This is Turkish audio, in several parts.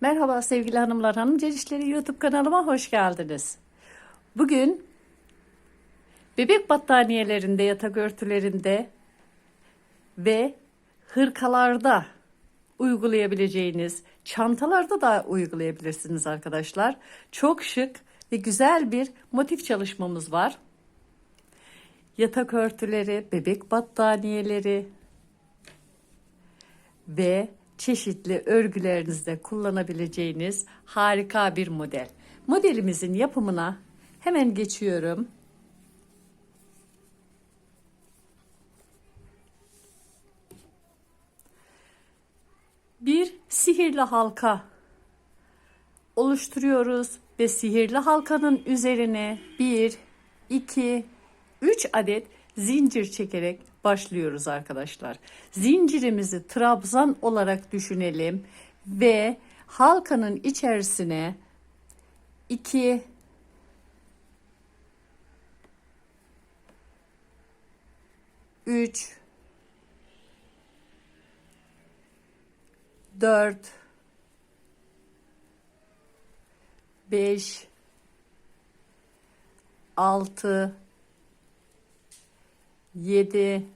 Merhaba sevgili hanımlar, hanımcer işleri YouTube kanalıma hoş geldiniz. Bugün bebek battaniyelerinde, yatak örtülerinde ve hırkalarda uygulayabileceğiniz, çantalarda da uygulayabilirsiniz arkadaşlar. Çok şık ve güzel bir motif çalışmamız var. Yatak örtüleri, bebek battaniyeleri, ve çeşitli örgülerinizde kullanabileceğiniz harika bir model. Modelimizin yapımına hemen geçiyorum. Bir sihirli halka oluşturuyoruz ve sihirli halkanın üzerine 1, 2, 3 adet zincir çekerek başlıyoruz arkadaşlar. Zincirimizi trabzan olarak düşünelim ve halkanın içerisine 2 3 4 5 6 7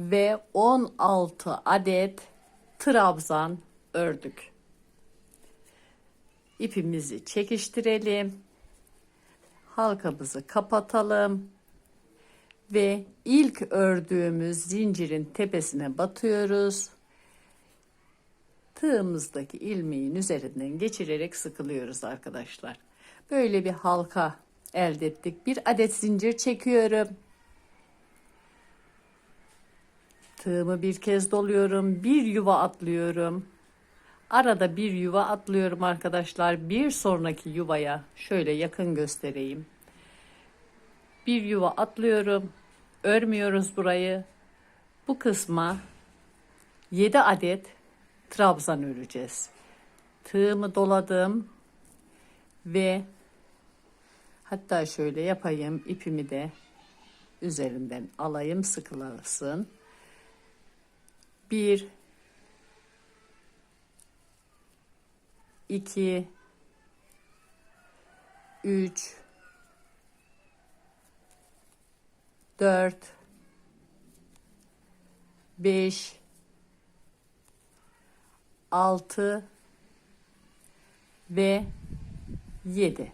ve 16 adet trabzan ördük. İpimizi çekiştirelim. Halkamızı kapatalım ve ilk ördüğümüz zincirin tepesine batıyoruz. Tığımızdaki ilmeğin üzerinden geçirerek sıkılıyoruz arkadaşlar. Böyle bir halka elde ettik. Bir adet zincir çekiyorum. Tığımı bir kez doluyorum. Bir yuva atlıyorum. Arada bir yuva atlıyorum arkadaşlar. Bir sonraki yuvaya şöyle yakın göstereyim. Bir yuva atlıyorum. Örmüyoruz burayı. Bu kısma 7 adet trabzan öreceğiz. Tığımı doladım ve hatta şöyle yapayım ipimi de üzerinden alayım sıkılasın. 1 2 3 4 5 6 ve 7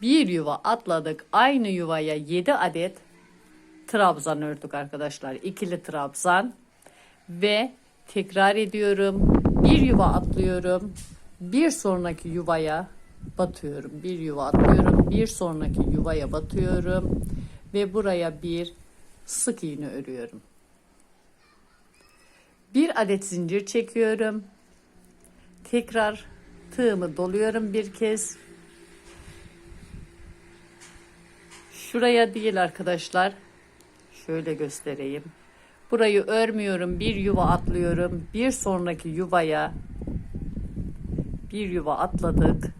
bir yuva atladık aynı yuvaya 7 adet trabzan ördük arkadaşlar ikili trabzan ve tekrar ediyorum. Bir yuva atlıyorum. Bir sonraki yuvaya batıyorum. Bir yuva atlıyorum. Bir sonraki yuvaya batıyorum ve buraya bir sık iğne örüyorum. Bir adet zincir çekiyorum. Tekrar tığımı doluyorum bir kez. Şuraya değil arkadaşlar. Şöyle göstereyim. Burayı örmüyorum. Bir yuva atlıyorum. Bir sonraki yuvaya bir yuva atladık.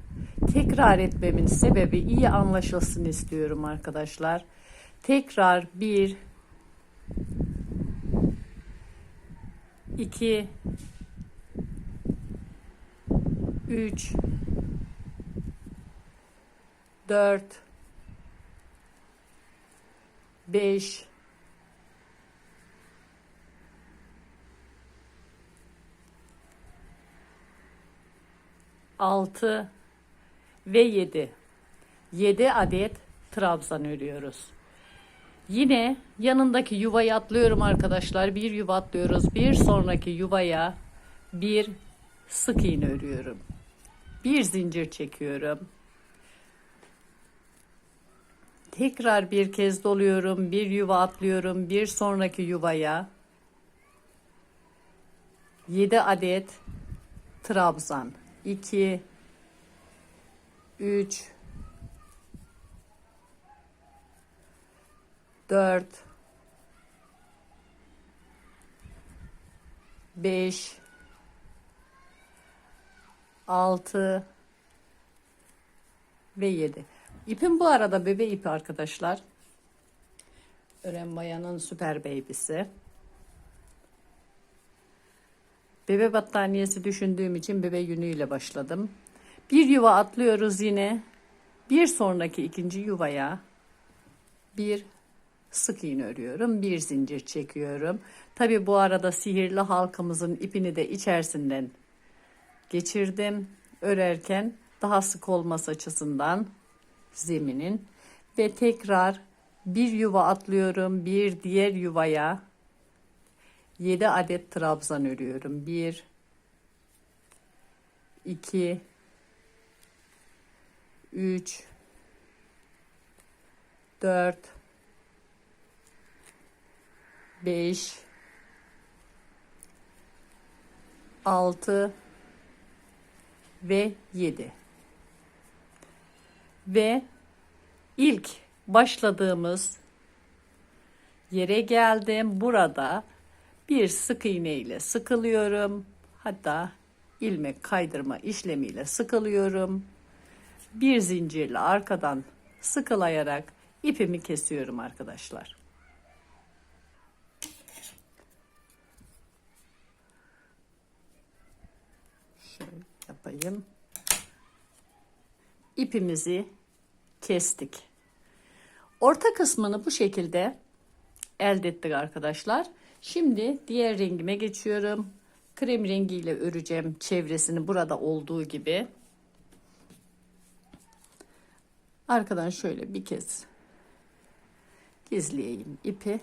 Tekrar etmemin sebebi iyi anlaşılsın istiyorum arkadaşlar. Tekrar bir iki üç dört beş 6 ve 7. 7 adet trabzan örüyoruz. Yine yanındaki yuvayı atlıyorum arkadaşlar. Bir yuva atlıyoruz. Bir sonraki yuvaya bir sık iğne örüyorum. Bir zincir çekiyorum. Tekrar bir kez doluyorum. Bir yuva atlıyorum. Bir sonraki yuvaya 7 adet trabzan 2 3 4 5 6 ve 7. İpim bu arada bebe ipi arkadaşlar. Ören Bayan'ın süper baby'si. Bebe battaniyesi düşündüğüm için bebe yünüyle başladım. Bir yuva atlıyoruz yine. Bir sonraki ikinci yuvaya bir sık iğne örüyorum. Bir zincir çekiyorum. Tabi bu arada sihirli halkamızın ipini de içerisinden geçirdim. Örerken daha sık olması açısından zeminin ve tekrar bir yuva atlıyorum. Bir diğer yuvaya 7 adet trabzan örüyorum. 1 2 3 4 5 6 ve 7 ve ilk başladığımız yere geldim. Burada bir sık iğne ile sıkılıyorum. Hatta ilmek kaydırma işlemiyle sıkılıyorum. Bir zincirle arkadan sıkılayarak ipimi kesiyorum arkadaşlar. Şöyle yapayım. İpimizi kestik. Orta kısmını bu şekilde elde ettik arkadaşlar. Şimdi diğer rengime geçiyorum. Krem rengiyle öreceğim çevresini burada olduğu gibi. Arkadan şöyle bir kez gizleyeyim ipi.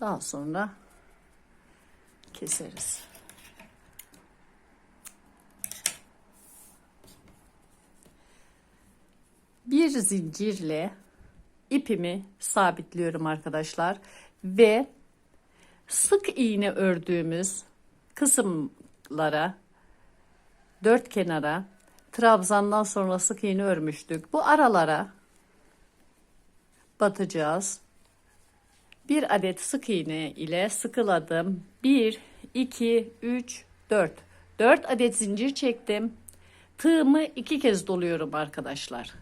Daha sonra keseriz. Bir zincirle ipimi sabitliyorum arkadaşlar ve sık iğne ördüğümüz kısımlara dört kenara trabzandan sonra sık iğne örmüştük. Bu aralara batacağız. Bir adet sık iğne ile sıkıladım. 1, 2, 3, 4. 4 adet zincir çektim. Tığımı iki kez doluyorum arkadaşlar.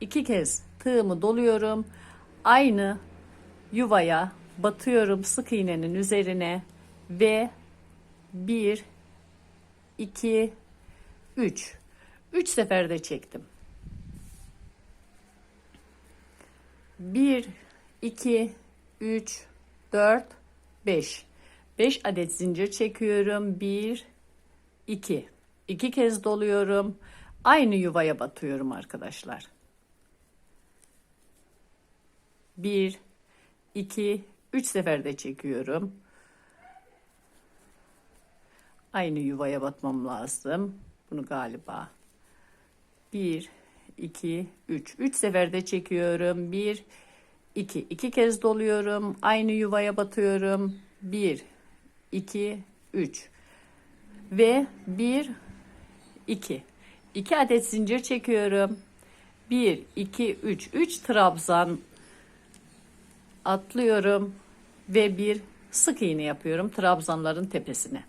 İki kez tığımı doluyorum. Aynı yuvaya batıyorum sık iğnenin üzerine ve 1, 2, 3. 3 seferde çektim. 1, 2, 3, 4, 5. 5 adet zincir çekiyorum. 1, 2. 2 kez doluyorum. Aynı yuvaya batıyorum arkadaşlar. 1, 2, 3 seferde çekiyorum. Aynı yuvaya batmam lazım. Bunu galiba 1, 2, 3. 3 seferde çekiyorum. 1, 2. 2 kez doluyorum. Aynı yuvaya batıyorum. 1, 2, 3. Ve 1, 2. 2 adet zincir çekiyorum. 1, 2, 3. 3 trabzan atlıyorum. Ve bir sık iğne yapıyorum trabzanların tepesine.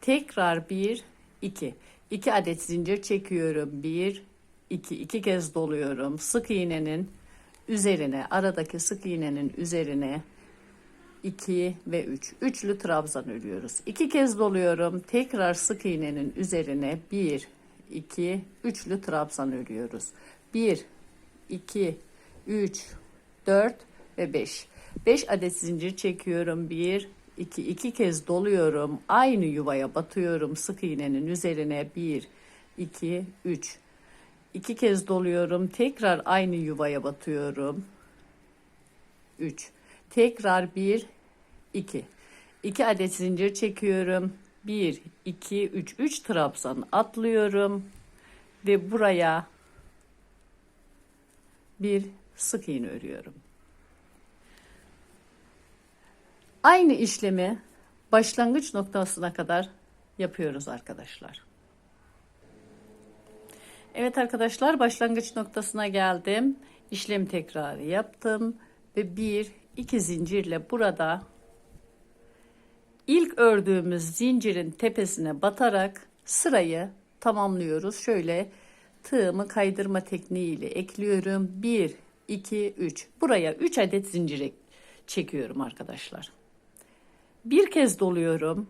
Tekrar 1, 2. 2 adet zincir çekiyorum. 1, 2. 2 kez doluyorum. Sık iğnenin üzerine, aradaki sık iğnenin üzerine 2 ve 3. Üçlü trabzan örüyoruz. 2 kez doluyorum. Tekrar sık iğnenin üzerine 1, 2, üçlü trabzan örüyoruz. 1, 2, 3, 4 ve 5. 5 adet zincir çekiyorum. 1, 2, 2 kez doluyorum. Aynı yuvaya batıyorum. Sık iğnenin üzerine 1, 2, 3. 2 kez doluyorum. Tekrar aynı yuvaya batıyorum. 3. Tekrar 1, 2. 2 adet zincir çekiyorum. 1, 2, 3. 3 trabzan atlıyorum. Ve buraya bir sık iğne örüyorum. Aynı işlemi başlangıç noktasına kadar yapıyoruz arkadaşlar. Evet arkadaşlar başlangıç noktasına geldim. İşlem tekrarı yaptım ve bir iki zincirle burada ilk ördüğümüz zincirin tepesine batarak sırayı tamamlıyoruz. Şöyle tığımı kaydırma tekniğiyle ekliyorum. 1 2 3. Buraya 3 adet zincir çekiyorum arkadaşlar. Bir kez doluyorum.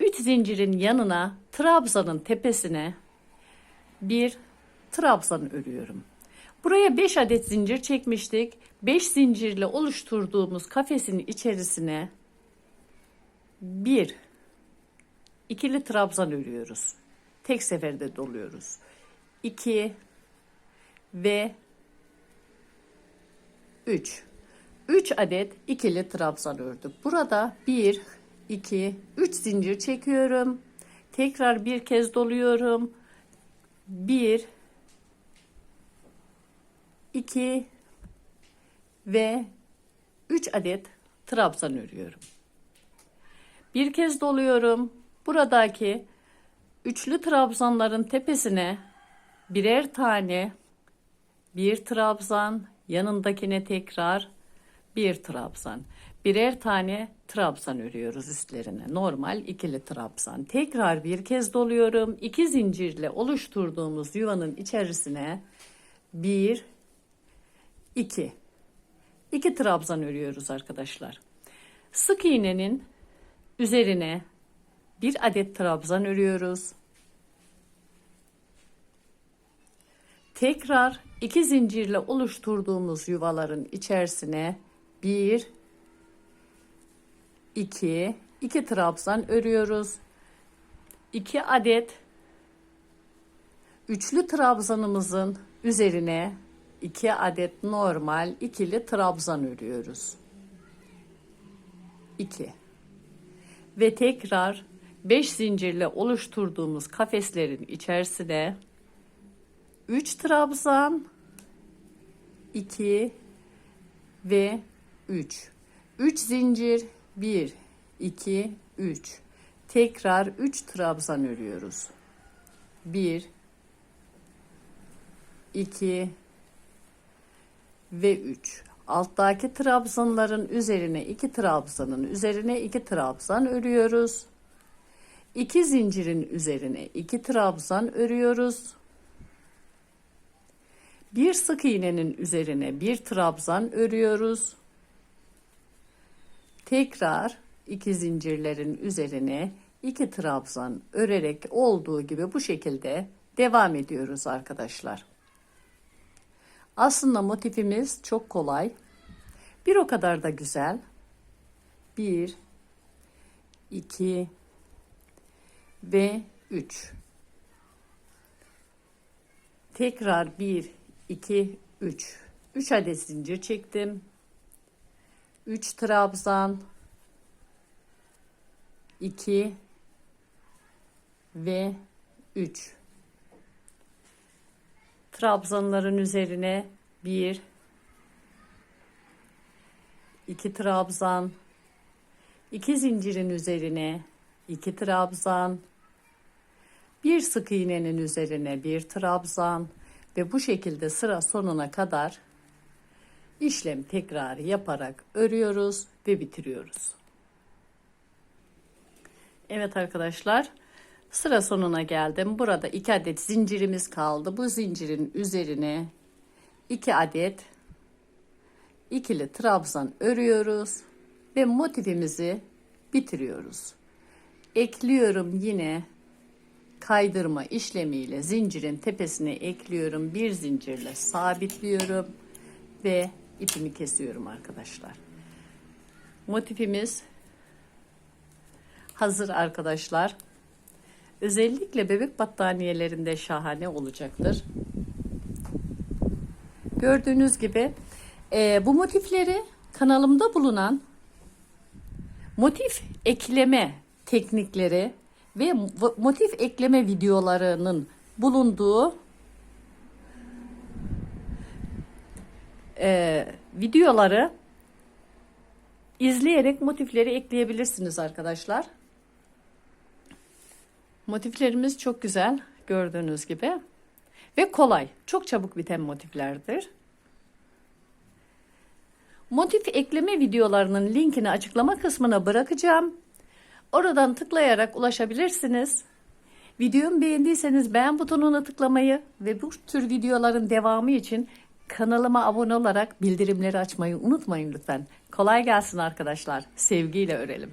3 zincirin yanına trabzanın tepesine bir trabzan örüyorum. Buraya 5 adet zincir çekmiştik. 5 zincirle oluşturduğumuz kafesin içerisine bir ikili trabzan örüyoruz. Tek seferde doluyoruz. 2 ve 3. 3 adet ikili trabzan ördük. Burada 1 2 3 zincir çekiyorum. Tekrar bir kez doluyorum. 1 2 ve 3 adet trabzan örüyorum. Bir kez doluyorum. Buradaki üçlü trabzanların tepesine birer tane bir trabzan, yanındakine tekrar bir trabzan. Birer tane trabzan örüyoruz üstlerine. Normal ikili trabzan. Tekrar bir kez doluyorum. İki zincirle oluşturduğumuz yuvanın içerisine bir, iki. İki trabzan örüyoruz arkadaşlar. Sık iğnenin üzerine bir adet trabzan örüyoruz. Tekrar iki zincirle oluşturduğumuz yuvaların içerisine bir, iki, iki trabzan örüyoruz. İki adet üçlü trabzanımızın üzerine iki adet normal ikili trabzan örüyoruz. 2 ve tekrar 5 zincirle oluşturduğumuz kafeslerin içerisine 3 trabzan 2 ve 3 3 zincir 1 2 3 tekrar 3 trabzan örüyoruz. 1 2 ve 3 alttaki trabzanların üzerine 2 trabzanın üzerine 2 trabzan örüyoruz. 2 zincirin üzerine 2 trabzan örüyoruz. Bir sık iğnenin üzerine bir trabzan örüyoruz. Tekrar iki zincirlerin üzerine iki trabzan örerek olduğu gibi bu şekilde devam ediyoruz arkadaşlar. Aslında motifimiz çok kolay. Bir o kadar da güzel. Bir, iki ve üç. Tekrar bir, 2 3 3 adet zincir çektim 3 trabzan 2 ve 3 trabzanların üzerine 1 2 trabzan 2 zincirin üzerine 2 trabzan bir sık iğnenin üzerine bir trabzan ve bu şekilde sıra sonuna kadar işlem tekrarı yaparak örüyoruz ve bitiriyoruz. Evet arkadaşlar sıra sonuna geldim. Burada iki adet zincirimiz kaldı. Bu zincirin üzerine iki adet ikili trabzan örüyoruz ve motifimizi bitiriyoruz. Ekliyorum yine kaydırma işlemiyle zincirin tepesine ekliyorum. Bir zincirle sabitliyorum ve ipimi kesiyorum arkadaşlar. Motifimiz hazır arkadaşlar. Özellikle bebek battaniyelerinde şahane olacaktır. Gördüğünüz gibi e, bu motifleri kanalımda bulunan motif ekleme teknikleri ve motif ekleme videolarının bulunduğu e, videoları izleyerek motifleri ekleyebilirsiniz arkadaşlar. Motiflerimiz çok güzel gördüğünüz gibi ve kolay. Çok çabuk biten motiflerdir. Motif ekleme videolarının linkini açıklama kısmına bırakacağım. Oradan tıklayarak ulaşabilirsiniz. Videomu beğendiyseniz beğen butonuna tıklamayı ve bu tür videoların devamı için kanalıma abone olarak bildirimleri açmayı unutmayın lütfen. Kolay gelsin arkadaşlar. Sevgiyle örelim.